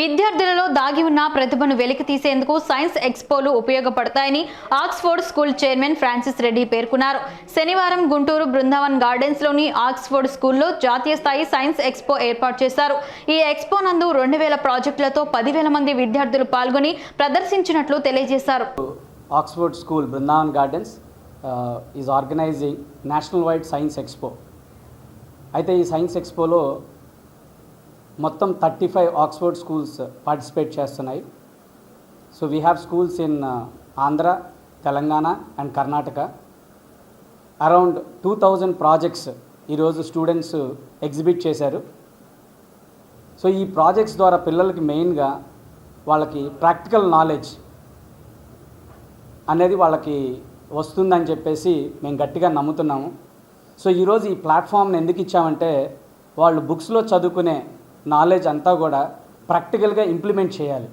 విద్యార్థులలో దాగి ఉన్న ప్రతిభను వెలికి తీసేందుకు సైన్స్ ఎక్స్పోలు ఉపయోగపడతాయని Oxford school chairman Francis Reddy పేర్కొన్నారు. శనివారం గుంటూరు బృందావన్ గార్డెన్స్లోని ఆక్స్ఫోర్డ్ స్కూల్లో జాతీయ స్థాయి సైన్స్ ఎక్స్పో ఏర్పాటు చేశారు. ఈ ఎక్స్పో నందు రెండు వేల ప్రాజెక్టులతో పదివేల మంది విద్యార్థులు పాల్గొని ప్రదర్శించినట్లు తెలియజేశారు. Oxford school Brindavan gardens is organizing national wide science expo అయితే ఈ సైన్స్ ఎక్స్పోలో మొత్తం thirty five Oxford schools participate చేస్తున్నాయి. So we have schools in Andhra Telangana and Karnataka. Around two thousand projects ఈరోజు స్టూడెంట్స్ ఎగ్జిబిట్ చేశారు. So ఈ projects ద్వారా పిల్లలకి మెయిన్గా వాళ్ళకి ప్రాక్టికల్ నాలెడ్జ్ అనేది వాళ్ళకి వస్తుందని చెప్పేసి మేము గట్టిగా నమ్ముతున్నాము. సో ఈరోజు ఈ ప్లాట్ఫామ్ని ఎందుకు ఇచ్చామంటే వాళ్ళు బుక్స్లో చదువుకునే నాలెడ్జ్ అంతా కూడా ప్రాక్టికల్గా ఇంప్లిమెంట్ చేయాలి.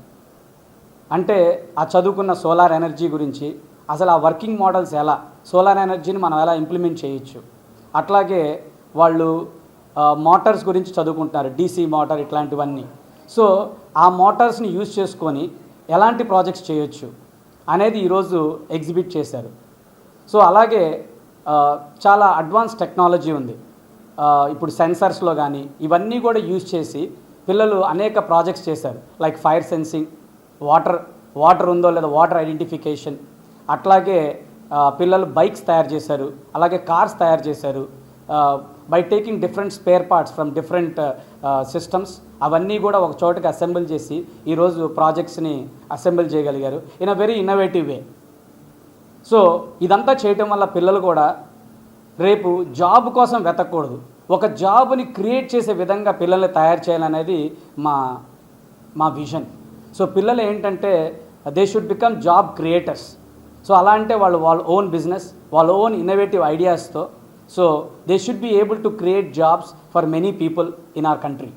అంటే ఆ చదువుకున్న సోలార్ ఎనర్జీ గురించి అసలు ఆ వర్కింగ్ మోడల్స్ ఎలా సోలార్ ఎనర్జీని మనం ఎలా ఇంప్లిమెంట్ చేయొచ్చు. అట్లాగే వాళ్ళు మోటార్స్ గురించి చదువుకుంటున్నారు డీసీ మోటార్ ఇట్లాంటివన్నీ. సో ఆ మోటార్స్ని యూజ్ చేసుకొని ఎలాంటి ప్రాజెక్ట్స్ చేయొచ్చు అనేది ఈరోజు ఎగ్జిబిట్ చేశారు. సో అలాగే చాలా అడ్వాన్స్ టెక్నాలజీ ఉంది. ఇప్పుడు సెన్సర్స్లో కానీ ఇవన్నీ కూడా యూజ్ చేసి పిల్లలు అనేక ప్రాజెక్ట్స్ చేశారు. Like fire sensing water water ఉందో లేదా వాటర్ ఐడెంటిఫికేషన్ అట్లాగే పిల్లలు బైక్స్ తయారు చేశారు అలాగే కార్స్ తయారు చేశారు. By taking different spare parts from different systems అవన్నీ కూడా ఒక చోటకి అసెంబుల్ చేసి ఈరోజు ప్రాజెక్ట్స్ని అసెంబుల్ చేయగలిగారు in a very innovative way so ఇదంతా చేయటం వల్ల పిల్లలు కూడా రేపు జాబ్ కోసం వెతకూడదు ఒక జాబ్ని క్రియేట్ చేసే విధంగా పిల్లల్ని తయారు చేయాలనేది మా మా విజన్. సో పిల్లలు ఏంటంటే they should become job creators so అలా అంటే వాళ్ళు వాళ్ళ ఓన్ బిజినెస్ వాళ్ళ own innovative ఐడియాస్తో so they should be able to create jobs for many people in our country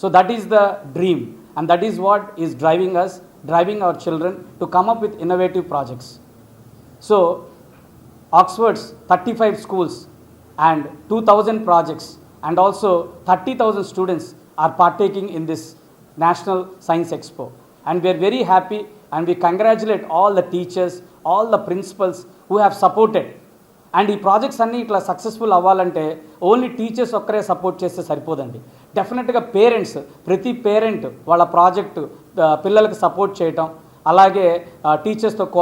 so that is the dream and that is what is driving us driving our children to come up with innovative projects so Oxford's thirty five schools and two thousand projects and also thirty thousand students are partaking in this national science expo and we're very happy and we congratulate all the teachers all the principals who have supported and ఈ projects అన్నీ ఇట్లా successful అవ్వాలంటే only teachers ఒక్కరే support చేస్తే సరిపోదండి. డెఫినెట్గా parents ప్రతి parent వాళ్ళ ప్రాజెక్టు పిల్లలకు సపోర్ట్ చేయటం అలాగే టీచర్స్తో కో